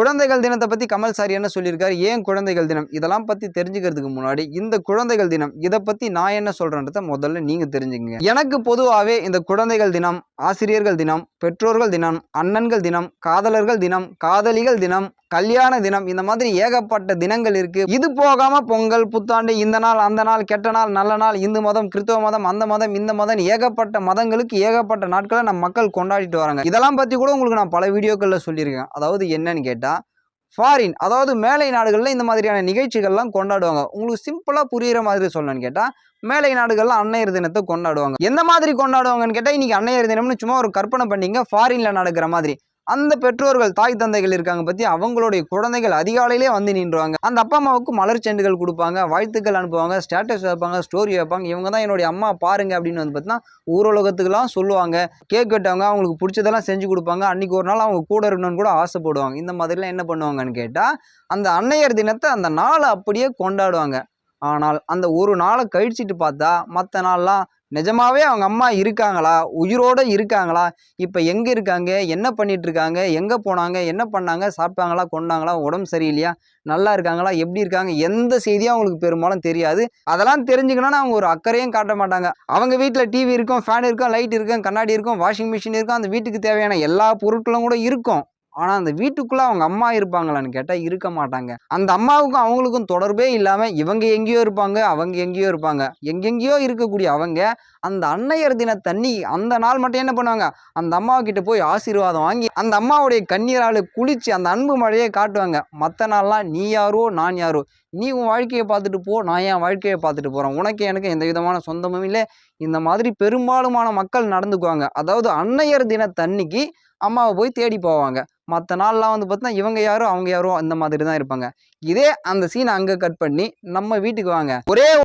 குழந்தைகள் தினத்தை பற்றி கமல் சார் என்ன சொல்லியிருக்காரு? ஏன் குழந்தைகள் தினம்? இதெல்லாம் பற்றி தெரிஞ்சுக்கிறதுக்கு முன்னாடி இந்த குழந்தைகள் தினம் இதை பற்றி நான் என்ன சொல்கிறேன்றத முதல்ல நீங்கள் தெரிஞ்சுக்கங்க. எனக்கு பொதுவாகவே இந்த குழந்தைகள் தினம் ஆசிரியர்கள் தினம் பெற்றோர்கள் தினம் அண்ணன்கள் தினம் காதலர்கள் தினம் காதலிகள் தினம் கல்யாண தினம் இந்த மாதிரி ஏகப்பட்ட தினங்கள் இருக்கு. இது போகாம பொங்கல் புத்தாண்டு இந்த நாள் அந்த நாள் கெட்ட நாள் நல்ல நாள் இந்து மதம் கிறிஸ்தவ மதம் அந்த மதம் இந்த மதம் ஏகப்பட்ட மதங்களுக்கு ஏகப்பட்ட நாட்களை நம்ம மக்கள் கொண்டாடிட்டு வராங்க. இதெல்லாம் பத்தி கூட உங்களுக்கு நான் பல வீடியோக்கள்ல சொல்லியிருக்கேன். அதாவது என்னன்னு கேட்டா ஃபாரின் அதாவது மேலை நாடுகளில் இந்த மாதிரியான நிகழ்ச்சிகள்லாம் கொண்டாடுவாங்க. உங்களுக்கு சிம்பிளாக புரிகிற மாதிரி சொல்லணும்னு கேட்டால் மேலை நாடுகளில் அன்னையர் தினத்தை கொண்டாடுவாங்க. எந்த மாதிரி கொண்டாடுவாங்கன்னு கேட்டால் இன்றைக்கி அன்னையர் தினம்னு சும்மா ஒரு கற்பனை பண்ணிங்க ஃபாரினில் நடக்கிற மாதிரி. அந்த பெற்றோர்கள் தாய் தந்தைகள் இருக்காங்க பத்தி அவங்களுடைய குழந்தைகள் அதிகாலையிலே வந்து நின்றுவாங்க. அந்த அப்பா அம்மாவுக்கு மலர் செண்டுகள் கொடுப்பாங்க வாழ்த்துக்கள் அனுப்புவாங்க ஸ்டேட்டஸ் வைப்பாங்க ஸ்டோரி வைப்பாங்க. இவங்க தான் என்னுடைய அம்மா பாருங்க அப்படின்னு வந்து பார்த்தீங்கன்னா ஊரலோகத்துக்குலாம் சொல்லுவாங்க. கேக் வெட்டவங்க அவங்களுக்கு பிடிச்சதெல்லாம் செஞ்சு கொடுப்பாங்க. அன்னைக்கு ஒரு நாள் அவங்க கூட இருக்கணும்னு கூட ஆசைப்படுவாங்க. இந்த மாதிரிலாம் என்ன பண்ணுவாங்கன்னு கேட்டால் அந்த அன்னையர் தினத்தை அந்த நாளை அப்படியே கொண்டாடுவாங்க. ஆனால் அந்த ஒரு நாளை கழிச்சிட்டு பார்த்தா மற்ற நாள்லாம் நிஜமாவே அவங்க அம்மா இருக்காங்களா? உயிரோட இருக்காங்களா? இப்போ எங்கே இருக்காங்க? என்ன பண்ணிட்டு இருக்காங்க? எங்கே போனாங்க? என்ன பண்ணாங்க? சாப்பிட்டாங்களா? கொண்டாங்களா? உடம்பு சரியில்லையா? நல்லா இருக்காங்களா? எப்படி இருக்காங்க? எந்த செய்தியும் அவங்களுக்கு பெரும்பாலும் தெரியாது. அதெல்லாம் தெரிஞ்சுக்கணும்னா அவங்க ஒரு அக்கறையும் காட்ட மாட்டாங்க. அவங்க வீட்டில் டிவி இருக்கும் ஃபேன் இருக்கும் லைட் இருக்கும் கண்ணாடி இருக்கும் வாஷிங் மிஷின் இருக்கும் அந்த வீட்டுக்கு தேவையான எல்லா பொருட்களும் கூட இருக்கும். ஆனால் அந்த வீட்டுக்குள்ளே அவங்க அம்மா இருப்பாங்களான்னு கேட்டால் இருக்க மாட்டாங்க. அந்த அம்மாவுக்கும் அவங்களுக்கும் தொடர்பே இல்லாமல் இவங்க எங்கேயோ இருப்பாங்க அவங்க எங்கேயோ இருப்பாங்க. எங்கெங்கேயோ இருக்கக்கூடிய அவங்க அந்த அன்னையர் தின தண்ணி அந்த நாள் மட்டும் என்ன பண்ணுவாங்க? அந்த அம்மாவுக்கிட்ட கிட்ட போய் ஆசீர்வாதம் வாங்கி அந்த அம்மாவுடைய கண்ணீரால் குளித்து அந்த அன்பு மழையை காட்டுவாங்க. மற்ற நாள்லாம் நீ யாரோ நான் யாரோ. நீ உன் வாழ்க்கையை பார்த்துட்டு போ நான் என் வாழ்க்கையை பார்த்துட்டு போகிறேன் உனக்கு எனக்கு எந்த விதமான சொந்தமும் இல்லை. இந்த மாதிரி பெரும்பாலுமான மக்கள் நடந்துக்குவாங்க. அதாவது அன்னையர் தின தண்ணிக்கு அம்மாவை போய் தேடி போவாங்க. மற்ற நாள்லாம் வந்து பார்த்தீங்கன்னா இவங்க யாரோ அவங்க யாரோ அந்த மாதிரி தான் இருப்பாங்க. இதே அந்த சீனை அங்கே கட் பண்ணி நம்ம வீட்டுக்கு வாங்க. ஒரே